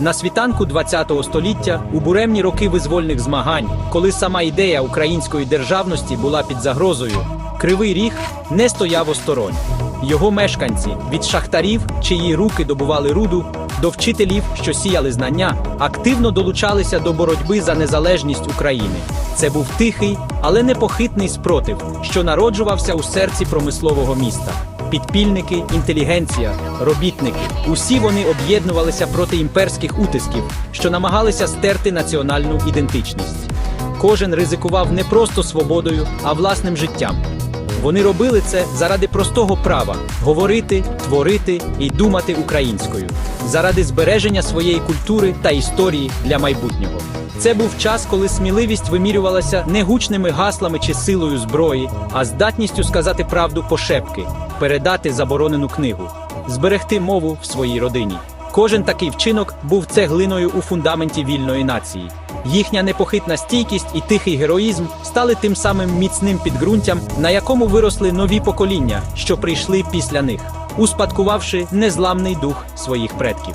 На світанку ХХ століття, у буремні роки визвольних змагань, коли сама ідея української державності була під загрозою, Кривий Ріг не стояв осторонь. Його мешканці від шахтарів, чиї руки добували руду, до вчителів, що сіяли знання, активно долучалися до боротьби за незалежність України. Це був тихий, але непохитний спротив, що народжувався у серці промислового міста. Підпільники, інтелігенція, робітники усі вони об'єднувалися проти імперських утисків, що намагалися стерти національну ідентичність. Кожен ризикував не просто свободою, а власним життям. Вони робили це заради простого права говорити, творити і думати українською, заради збереження своєї культури та історії для майбутнього. Це був час, коли сміливість вимірювалася не гучними гаслами чи силою зброї, а здатністю сказати правду пошепки, передати заборонену книгу, зберегти мову в своїй родині. Кожен такий вчинок був цеглиною у фундаменті вільної нації. Їхня непохитна стійкість і тихий героїзм стали тим самим міцним підґрунтям, на якому виросли нові покоління, що прийшли після них, успадкувавши незламний дух своїх предків.